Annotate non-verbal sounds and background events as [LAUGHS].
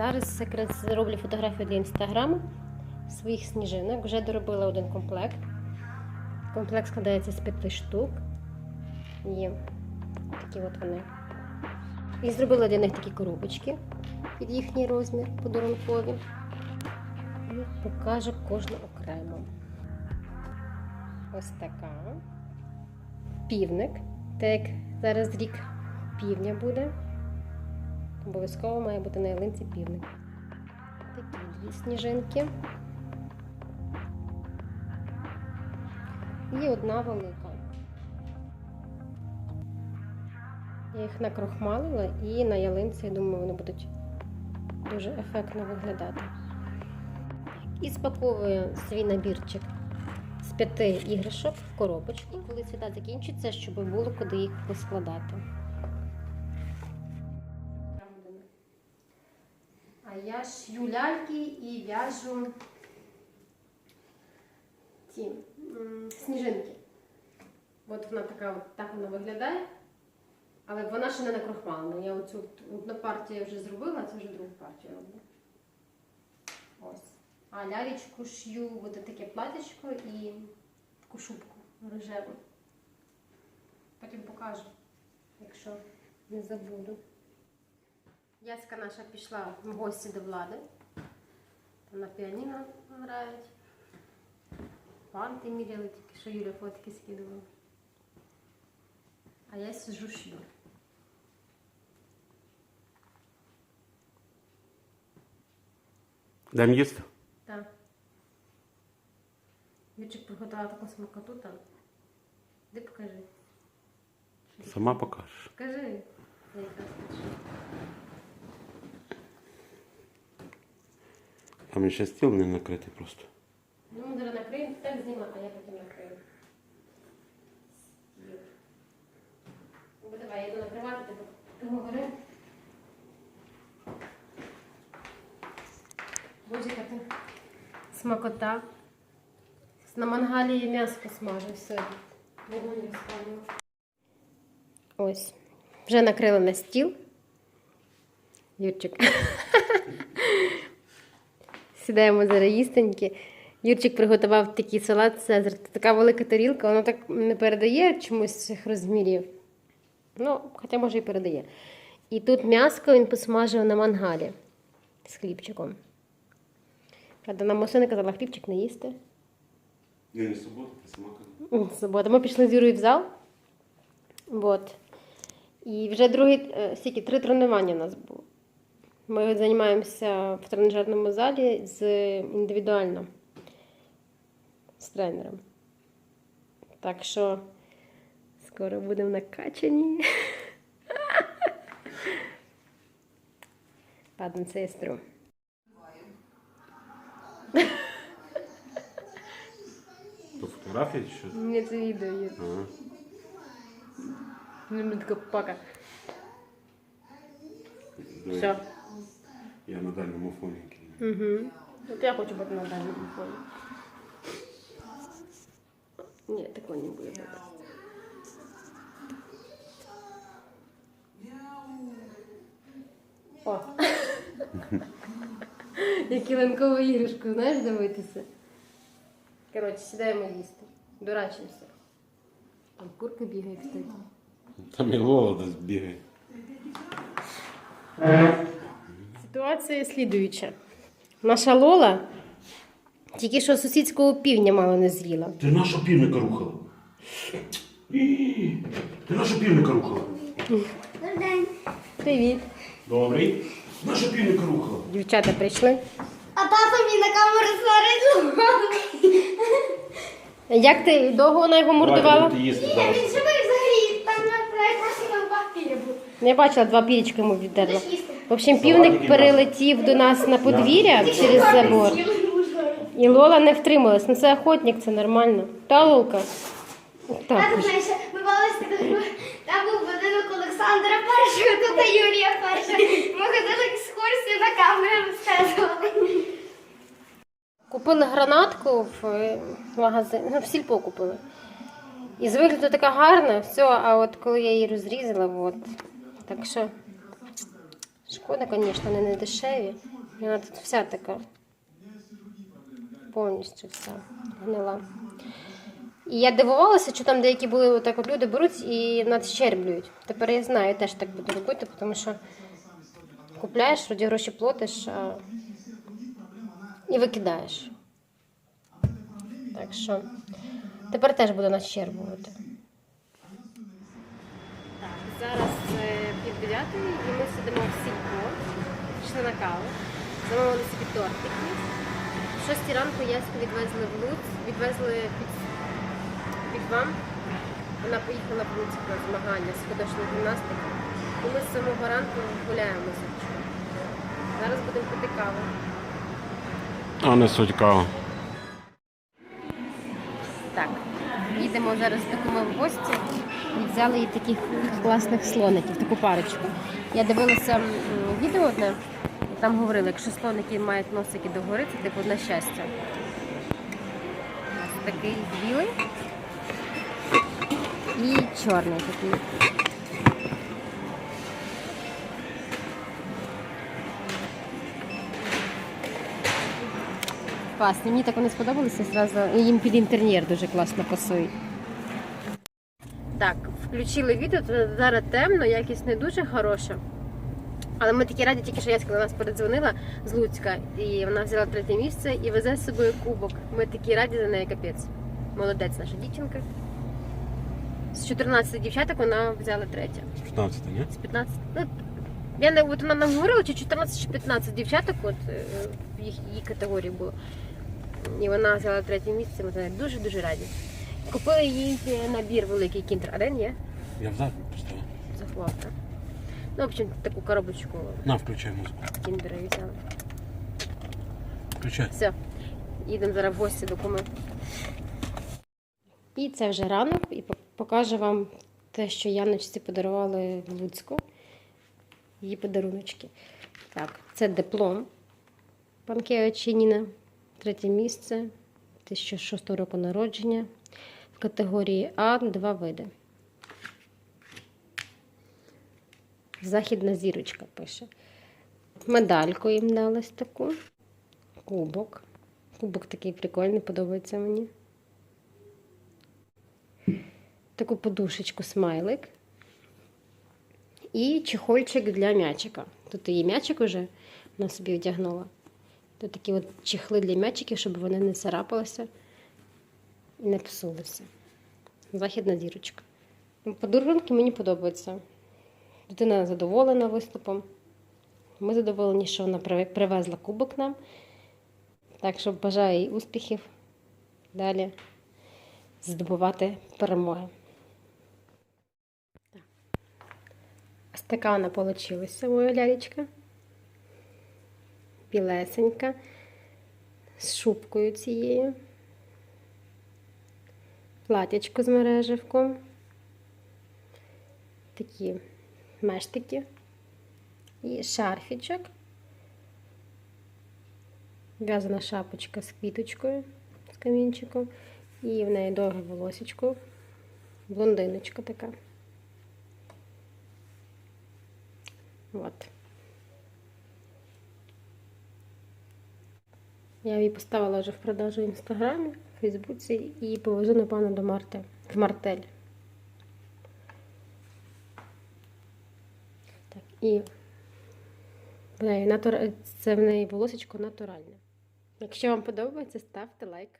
Зараз якраз зроблю фотографію для інстаграму своїх сніжинок. Вже доробила один комплект. Комплект складається з п'яти штук. Є такі от вони. І зробила для них такі коробочки під їхній розмір подарункові. І покажу кожну окремо. Ось така. Півник. Так як зараз рік півня буде. Обов'язково має бути на ялинці півник. Такі дві сніжинки. І одна велика. Я їх накрохмалила і на ялинці, я думаю, вони будуть дуже ефектно виглядати. І спаковую свій набірчик з п'яти іграшок в коробочку, коли свята закінчиться, щоб було куди їх поскладати. Я шью ляльки і в'яжу ці сніжинки. От вона така, от, так вона виглядає. Але вона ще не накрохмалена. Я оцю одну партію вже зробила, це вже другу партію роблю. Ось. А лялечку шью буде таке платячко і таку шубку рожеву. Потім покажу, якщо не забуду. Яська наша пішла в гості до влади. Там на піаніно грають. Панти міряли, тільки що Юля фотки скидувала. А я сижу шью. Дам їсти? Так. Вічик приготувала таку смакоту там. Де покажи. Сама покажеш. Покажи. Я якраз хочу. Там ще стіл не накритий просто. Ну, ми зараз накриємо, так зніма, а я потім накрию. Ну, давай, я йду накривати, ти, говори. Боже, яка ти смакота. На мангалі м'ясо посмажив сьогодні. Вогонь розпалював. Ось. Вже накрили на стіл. Юрчик. [LAUGHS] Сідаємо зараз їстеньки. Юрчик приготував такий салат Цезар. Це така велика тарілка, воно так не передає чомусь цих розмірів. Ну, хоча може і передає. І тут м'яско він посмажив на мангалі з хлібчиком. Правда, нам Масина казала, хлібчик не їсти. Я не субота, ти сама казала. Субота. Ми пішли з Юрою в зал. Вот. І вже другий, е, стільки, три тренування у нас було. Ми займаємося в тренажерному залі з індивідуально з тренером. Так що скоро будемо накачані. [LAUGHS] Падам сестру. То фотографія чи що? Мені це відео є. Ага. Ну, така пака. Все. Я на дальньому фоні. кину. Угу. От я хочу бути на дальньому фоні. Ні, такого не буде. О! [LAUGHS] Як ранкову іграшку, знаєш, дивитися. Коротше, сідаємо їсти. Дурачимося. Там курка бігає, кстати. Там і десь бігає. Ситуація слідуюча. Наша Лола тільки що сусідського півня мало не з'їла. Ти нашу півника рухала. І, Ти нашу півника рухала. Привіт. Добрий. Нашу півника рухала. Дівчата прийшли. А тато мені на камеру сварить. Як ти довго вона його мордувала? Їсти Ні, зараз. він живий взагалі. Там найкраще два пірі був. Я бачила, два пірічки йому віддерла. Їсти. В общем, півник перелетів до нас на подвір'я через забор. І Лола не втрималась. Ну це охотник, це нормально. Та Лолка. Так. Знаєш, ми бавилися, там був будинок Олександра першого, тут Юрія першого. Ми ходили екскурсію на камеру розказували. Купили гранатку в е, магазин, ну, в сільпо купили. І з вигляду така гарна, все, а от коли я її розрізала, от. Так що, Шкода, звісно, вони не дешеві. Вона тут вся така. Повністю вся гнила. І я дивувалася, що там деякі були отак от люди беруть і надщерблюють. Тепер я знаю, я теж так буду робити, тому що купляєш, вроді гроші платиш а... і викидаєш. Так що тепер теж буду надщербувати. Зараз е, пів дев'ятої і ми сидимо в сільпо, пішли на каву, замовили собі тортики. В шостій ранку Яську відвезли в Луць, відвезли під, під вам. Вона поїхала в Луцьк на змагання з художньої гімнастики. І ми з самого ранку гуляємо з. Зараз будемо пити каву. А не суть кава. Так, їдемо зараз до куми в гості взяли їй таких класних слоників, таку парочку. Я дивилася відео одне, і там говорили, якщо слоники мають носики догори, це типу на щастя. Ось такий білий і чорний такий. Класні, мені так вони сподобалися. І їм під інтер'єр дуже класно пасують. Так, включили відео, то зараз темно, якість не дуже хороша. Але ми такі раді, тільки що Яська до нас передзвонила з Луцька, і вона взяла третє місце і везе з собою кубок. Ми такі раді за неї капець. Молодець наша дівчинка. З 14 дівчаток вона взяла третє. З 15, ні? З 15. Ну, я не от вона нам говорила, чи 14 чи 15 дівчаток, от е, в їх її категорії було. І вона взяла третє місце, ми за нею дуже-дуже раді. Купили їй набір великий кіндер. А де є? Я взад поставив. Захвата. Ну, в общем, таку коробочку На, включай музику. кіндера і взяла. Включай. Все, їдемо зараз в гості до куми. І це вже ранок, і покажу вам те, що Яночці подарували в Луцьку. Її подаруночки. Так, це диплом Панкео Чиніна, третє місце, 2006 року народження. Категорії А два види. Західна зірочка пише. Медальку їм далась таку. Кубок. Кубок такий прикольний, подобається мені. Таку подушечку смайлик. І чехольчик для м'ячика. Тут її м'ячик уже вона собі вдягнула. Тут такі от чехли для м'ячиків, щоб вони не царапалися не псулися. Західна дірочка. Ну, Подарунки мені подобаються. Дитина задоволена виступом. Ми задоволені, що вона привезла кубок нам. Так що бажаю їй успіхів далі здобувати перемоги. Ось така вона вийшла, моя лялечка. Білесенька, з шубкою цією. Платячко з мереживком. Такі мештики. І шарфічок. В'язана шапочка з квіточкою, з камінчиком. І в неї довге волосечко. Блондиночка така. От. Я її поставила вже в продажу в інстаграмі, Фейсбуці і повезу, напевно, до Марти в Мартель. Так, і це в неї волосечко натуральне. Якщо вам подобається, ставте лайк.